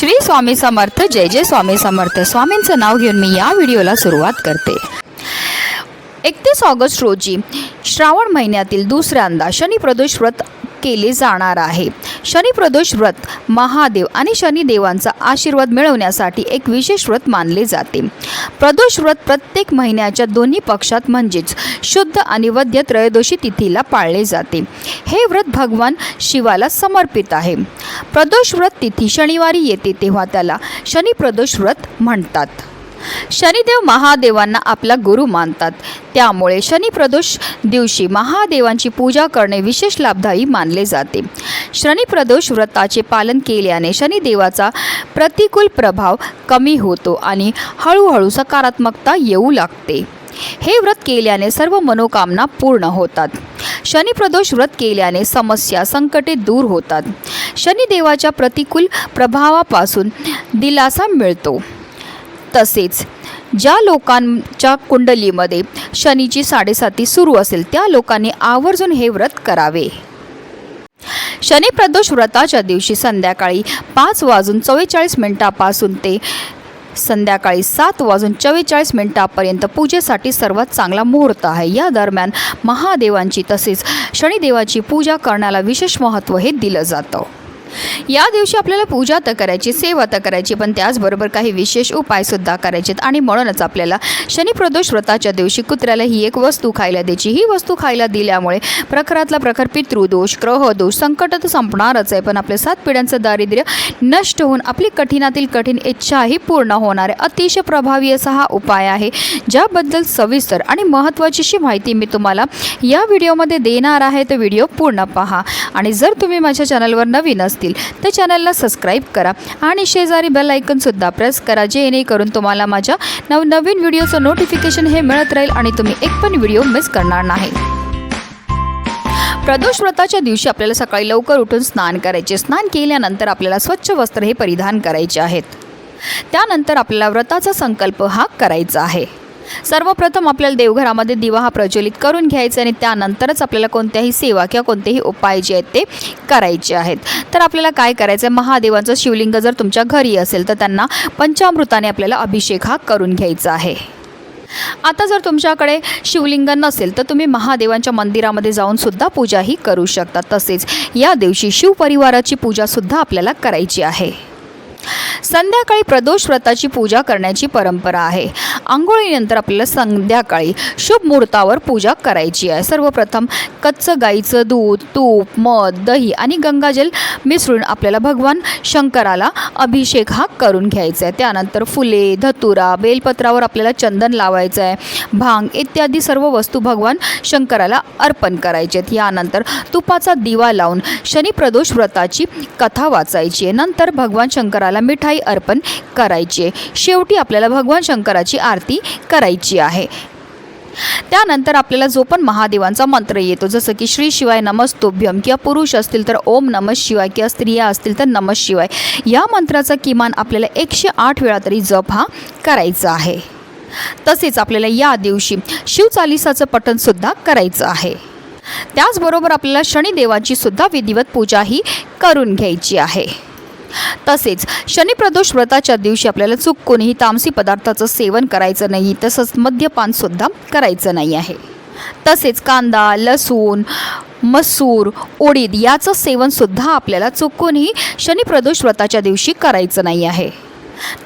श्री स्वामी समर्थ जय जय स्वामी समर्थ. स्वामींचं नाव घेऊन मी या व्हिडिओला सुरुवात करते. एकतीस ऑगस्ट रोजी श्रावण महिन्यातील दुसऱ्यांदा शनी प्रदोष व्रत केले जाणार आहे. शनी प्रदोष व्रत महादेव आणि शनिदेवांचा आशीर्वाद मिळवण्यासाठी एक विशेष व्रत मानले जाते. प्रदोष व्रत प्रत्येक महिन्याच्या दोन्ही पक्षात म्हणजेच शुद्ध आणि वद्य त्रयोदशी तिथीला पाळले जाते. हे व्रत भगवान शिवाला समर्पित आहे. प्रदोष व्रत तिथी शनिवारी येते तेव्हा त्याला शनी प्रदोष व्रत म्हणतात. शनिदेव महादेवांना आपला गुरु मानतात. त्यामुळे शनिप्रदोष दिवशी महादेवांची पूजा करणे विशेष लाभदायी मानले जाते. शनिप्रदोष व्रताचे पालन केल्याने शनिदेवाचा प्रतिकूल प्रभाव कमी होतो आणि हळूहळू सकारात्मकता येऊ लागते. हे व्रत केल्याने सर्व मनोकामना पूर्ण होतात. शनिप्रदोष व्रत केल्याने समस्या संकटे दूर होतात. शनिदेवाच्या प्रतिकूल प्रभावापासून दिलासा मिळतो. तसेच ज्या लोकांच्या कुंडलीमध्ये शनीची साडेसाती सुरू असेल त्या लोकांनी आवर्जून हे व्रत करावे. शनिप्रदोष व्रताच्या दिवशी संध्याकाळी पाच वाजून चव्वेचाळीस मिनिटापासून ते संध्याकाळी सात वाजून चव्वेचाळीस मिनिटापर्यंत पूजेसाठी सर्वात चांगला मुहूर्त आहे. या दरम्यान महादेवांची तसेच शनिदेवाची पूजा करण्याला विशेष महत्त्व हे दिलं जातं. या दिवशी आपल्याला पूजा तर करायची सेवा तर करायची पण त्याचबरोबर काही विशेष उपायसुद्धा करायचे आणि म्हणूनच आपल्याला शनिप्रदोष व्रताच्या दिवशी कुत्र्याला ही एक वस्तू खायला द्यायची. ही वस्तू खायला दिल्यामुळे प्रखरातला प्रखर पितृदोष ग्रहदोष संकट तर संपणारच आहे. पण आपल्या सात पिढ्यांचं दारिद्र्य नष्ट होऊन आपली कठीणातील कठीण इच्छाही पूर्ण होणार आहे. अतिशय प्रभावी असा हा उपाय आहे ज्याबद्दल सविस्तर आणि महत्त्वाचीशी माहिती मी तुम्हाला या व्हिडिओमध्ये देणार आहे. तर व्हिडिओ पूर्ण पहा. आणि जर तुम्ही माझ्या चॅनलवर नवीन असतील तर चॅनलला सबस्क्राईब करा. आणि शेजारी बेल आयकनसुद्धा प्रेस करा जेणेकरून तुम्हाला माझ्या नवनवीन व्हिडिओचं नोटिफिकेशन हे मिळत राहील आणि तुम्ही एक पण व्हिडिओ मिस करणार नाही. प्रदोष व्रताच्या दिवशी आपल्याला सकाळी लवकर उठून स्नान करायचे. स्नान केल्यानंतर आपल्याला स्वच्छ वस्त्र हे परिधान करायचे आहेत. त्यानंतर आपल्याला व्रताचा संकल्प हा करायचा आहे. सर्वप्रथम आपल्याला देवघरामध्ये दिवा हा प्रज्वलित करून घ्यायचा आणि त्यानंतरच आपल्याला कोणत्याही सेवा किंवा कोणतेही उपाय जे आहेत ते करायचे आहेत. तर आपल्याला काय करायचं आहे? महादेवांचं शिवलिंग जर तुमच्या घरी असेल तर त्यांना पंचामृताने आपल्याला अभिषेक हा करून घ्यायचा आहे. आता जर तुमच्याकडे शिवलिंग नसेल तर तुम्ही महादेवांच्या मंदिरामध्ये जाऊन सुद्धा पूजाही करू शकता. तसेच या दिवशी शिवपरिवाराची पूजासुद्धा आपल्याला करायची आहे. संध्याकाळी प्रदोष व्रताची पूजा करण्याची परंपरा आहे. आंघोळीनंतर आपल्याला संध्याकाळी शुभ मुहूर्तावर पूजा करायची आहे. सर्वप्रथम कच्चं गाईचं दूध तूप मध दही आणि गंगाजल मिसळून आपल्याला भगवान शंकराला अभिषेक हा करून घ्यायचा आहे. त्यानंतर फुले धतुरा बेलपत्रावर आपल्याला चंदन लावायचं आहे. भांग इत्यादी सर्व वस्तू भगवान शंकराला अर्पण करायचे आहेत. यानंतर तुपाचा दिवा लावून शनी प्रदोष व्रताची कथा वाचायची आहे. नंतर भगवान शंकराला मिठाई अर्पण करायची. आहे शेवटी आपल्याला भगवान शंकराची आरती करायची आहे. त्यानंतर आपल्याला जो पण महादेवांचा मंत्र येतो जसं की श्री शिवाय नमस्तोभ्यम किंवा पुरुष असतील तर ओम नमः शिवाय किंवा स्त्रिया असतील तर नमः शिवाय या मंत्राचा किमान आपल्याला एकशे आठ वेळा तरी जप हा करायचा आहे. तसेच आपल्याला या दिवशी शिवचालिसाचं पठणसुद्धा करायचं आहे. त्याचबरोबर आपल्याला शनिदेवाची सुद्धा विधिवत पूजा ही करून घ्यायची आहे. तसेच शनिप्रदोष व्रताच्या दिवशी आपल्याला चूक कोणीही तामसी पदार्थाचं सेवन करायचं नाही तसंच मद्यपानसुद्धा करायचं नाही आहे. तसेच कांदा लसूण मसूर उडीद याचं सेवनसुद्धा आपल्याला चुकूनही शनिप्रदोष व्रताच्या दिवशी करायचं नाही आहे.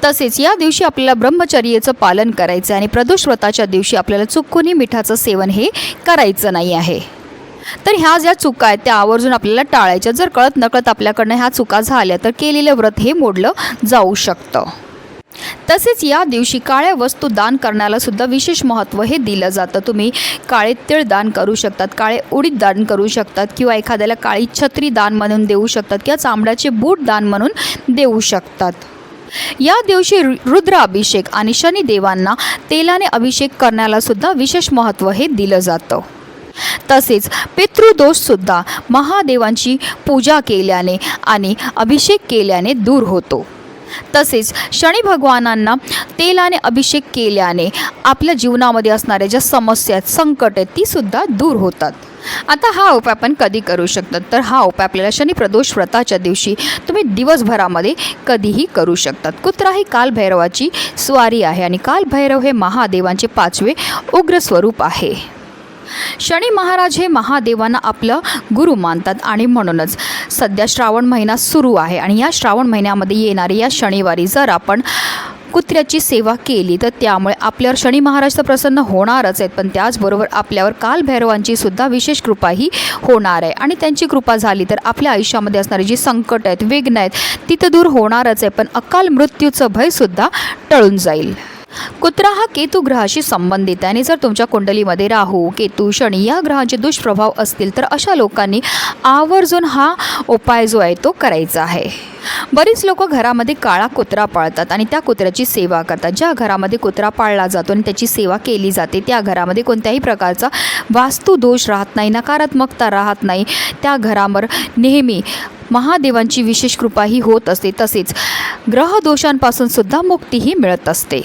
तसेच या दिवशी आपल्याला ब्रह्मचर्याचं पालन करायचं आहे आणि प्रदोष व्रताच्या दिवशी आपल्याला चुकूनही मिठाचं सेवन हे करायचं नाही आहे. तर ह्या ज्या चुका आहेत त्या आवर्जून आपल्याला टाळायच्या जर कळत नकळत आपल्याकडनं ह्या चुका झाल्या तर केलेलं व्रत हे मोडलं जाऊ शकतं. तसेच या दिवशी काळ्या वस्तू दान करण्याला सुद्धा विशेष महत्त्व हे दिलं जातं. तुम्ही काळे तिळ दान करू शकतात काळे उडीद दान करू शकतात किंवा एखाद्याला काळी छत्री दान म्हणून देऊ शकतात किंवा चांबड्याचे बूट दान म्हणून देऊ शकतात. या दिवशी रु- रुद्र अभिषेक आणि शनिदेवांना तेलाने अभिषेक करण्याला सुद्धा विशेष महत्त्व हे दिलं जातं. तसेच पितृदोषसुद्धा महादेवांची पूजा केल्याने आणि अभिषेक केल्याने दूर होतो. तसेच शनी भगवानांना तेलाने अभिषेक केल्याने आपल्या जीवनामध्ये असणाऱ्या ज्या समस्या आहेत संकट आहेत तीसुद्धा दूर होतात. आता हा उपाय आपण कधी करू शकतो? तर हा उपाय आपल्याला शनिप्रदोष व्रताच्या दिवशी तुम्ही दिवसभरामध्ये कधीही करू शकतात कुत्रा ही कालभैरवाची स्वारी आहे आणि कालभैरव हे महादेवांचे पाचवे उग्र स्वरूप आहे. शनी महाराज हे महादेवांना आपलं गुरु मानतात आणि म्हणूनच सध्या श्रावण महिना सुरू आहे आणि या श्रावण महिन्यामध्ये येणारी या शनिवारी जर आपण कुत्र्याची सेवा केली तर त्यामुळे आपल्यावर शनी महाराज तर प्रसन्न होणारच आहेत पण त्याचबरोबर आपल्यावर कालभैरवांची सुद्धा विशेष कृपाही होणार आहे. आणि त्यांची कृपा झाली तर आपल्या आयुष्यामध्ये असणारी जी संकट आहेत विघ्न आहेत ती तर दूर होणारच आहे पण अकाल मृत्यूचं भयसुद्धा टळून जाईल. कुत्रा हा केतू ग्रहाशी संबंधित आहे. आणि जर तुमच्या कुंडलीमध्ये राहू केतू शनी या ग्रहांचे दुष्प्रभाव असतील तर अशा लोकांनी आवर्जून हा उपाय जो आहे तो करायचा आहे. बरीच लोक घरामध्ये काळा कुत्रा पाळतात आणि त्या कुत्र्याची सेवा करतात. ज्या घरामध्ये कुत्रा पाळला जातो आणि त्याची सेवा केली जाते त्या घरामध्ये कोणत्याही प्रकारचा वास्तुदोष राहत नाही नकारात्मकता राहत नाही. त्या घरावर नेहमी महादेवांची विशेष कृपाही होत असते. तसेच ग्रहदोषांपासून सुद्धा मुक्तीही मिळत असते.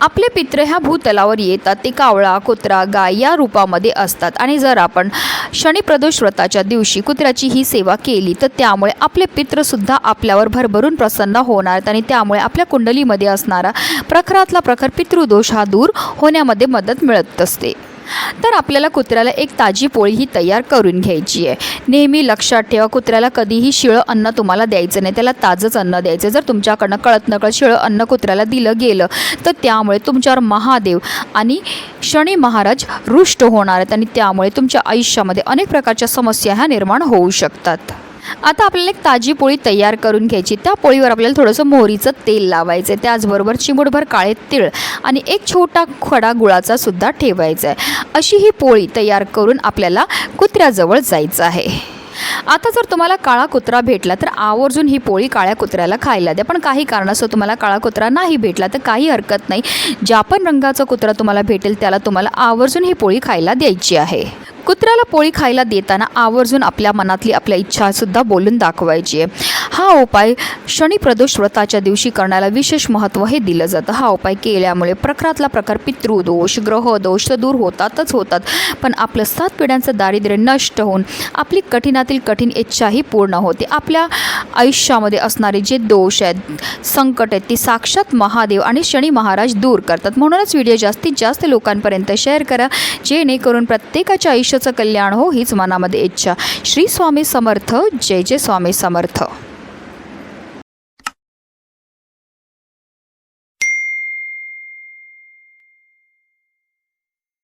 आपले पित्र ह्या भूतलावर येतात ते कावळा कुत्रा गाय या रूपामध्ये असतात. आणि जर आपण शनिप्रदोष व्रताच्या दिवशी कुत्र्याची ही सेवा केली तर त्यामुळे आपले पित्रसुद्धा आपल्यावर भरभरून प्रसन्न होणार आणि त्यामुळे आपल्या कुंडलीमध्ये असणारा प्रखरातला प्रखर पितृदोष हा दूर होण्यामध्ये मदत मिळत असते. तर आपल्याला कुत्र्याला एक ताजी पोळी ही तयार करून घ्यायची आहे. नेहमी लक्षात ठेवा कुत्र्याला कधीही शिळं अन्न तुम्हाला द्यायचं नाही. त्याला ताजंच अन्न द्यायचं जर तुमच्याकडनं कळत नकळत शिळं अन्न कुत्र्याला दिलं गेलं तर त्यामुळे तुमच्यावर महादेव आणि शनी महाराज रुष्ट होणार आहेत आणि त्यामुळे तुमच्या आयुष्यामध्ये अनेक प्रकारच्या समस्या ह्या निर्माण होऊ शकतात. आता आपल्याला एक ताजी पोळी तयार करून घ्यायची. त्या पोळीवर आपल्याला थोडंसं मोहरीचं तेल लावायचं आहे त्याचबरोबर चिमूटभर काळे तीळ आणि एक छोटा खडा गुळाचा सुद्धा ठेवायचा आहे अशी ही पोळी तयार करून आपल्याला कुत्र्याजवळ जायचं आहे. आता जर तुम्हाला काळा कुत्रा भेटला तर आवर्जून ही पोळी काळ्या कुत्र्याला खायला द्या. पण काही कारणास्तव तुम्हाला काळा कुत्रा नाही भेटला तर काही हरकत नाही. ज्या पण रंगाचा कुत्रा तुम्हाला भेटेल त्याला तुम्हाला आवर्जून ही पोळी खायला द्यायची आहे. कुत्र्याला पोळी खायला देताना आवर्जून आपल्या मनातली आपल्या इच्छासुद्धा बोलून दाखवायची आहे. हा उपाय शनी प्रदोष व्रताच्या दिवशी करण्याला विशेष महत्त्व हे दिलं जातं. हा उपाय केल्यामुळे प्रखरातला प्रकार पितृदोष ग्रहदोष तर दूर होतातच होतात. पण आपलं सात पिढ्यांचं दारिद्र्य नष्ट होऊन आपली कठीणातील कठीण इच्छाही पूर्ण होते. आपल्या आयुष्यामध्ये असणारे जे दोष आहेत संकट आहेत ती साक्षात महादेव आणि शनी महाराज दूर करतात. म्हणूनच व्हिडिओ जास्तीत जास्त लोकांपर्यंत शेअर करा जेणेकरून प्रत्येकाच्या आयुष्याचं कल्याण हो हीच मनामध्ये इच्छा. श्री स्वामी समर्थ जय जय स्वामी समर्थ.